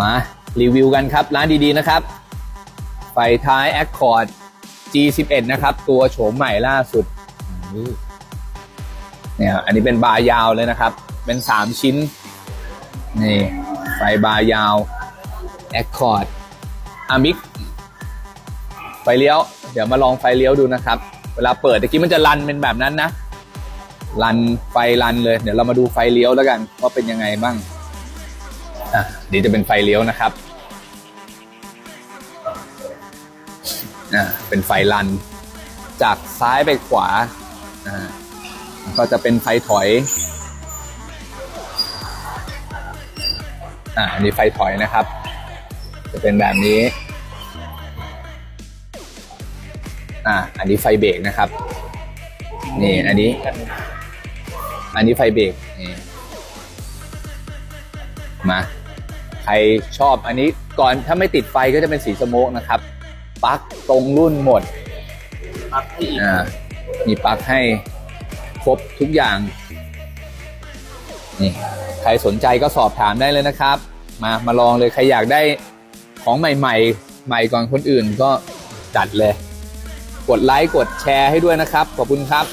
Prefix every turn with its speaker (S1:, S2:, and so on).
S1: มารีวิวกันครับ ร้านดีๆนะครับ ไฟท้าย Accord G11 นะครับ ตัวโฉมใหม่ล่าสุดเนี่ยอันนี้เป็นบาร์ยาวเลยนะครับ เป็น 3 ชิ้น นี่ไฟบาร์ยาว Accord อามิกไฟเลี้ยว เดี๋ยวมาลองไฟเลี้ยวดูนะครับ เวลาเปิดตะกี้มันจะรันเป็นแบบนั้นนะรันไฟรันเลย เดี๋ยวเรามาดูไฟเลี้ยวแล้วกันว่าเป็นยังไงบ้าง อะเดี๋ยวจะเป็นไฟเลี้ยวนะครับอ่าเป็นไฟรัน จากซ้ายไปขวาอ่าก็จะเป็นไฟถอยอ่าอันนี้ไฟถอยนะครับ จะเป็นแบบนี้อ่าอันนี้ไฟเบรกนะครับ นี่ อันนี้ อันนี้ไฟเบรกนี่ มาใครชอบอันนี้ก่อนถ้าไม่ติดไฟก็จะเป็นสีสโมกนะครับปลั๊กตรงรุ่นหมด
S2: ปักให้อีก
S1: อ่ามีปลั๊กให้ครบทุกอย่างนี่ใครสนใจก็สอบถามได้เลยนะครับ มามาลองเลยใครอยากได้ของใหม่ๆ ใหม่ก่อนคนอื่นก็จัดเลย กดไลค์กดแชร์ให้ด้วยนะครับ ขอบคุณครับ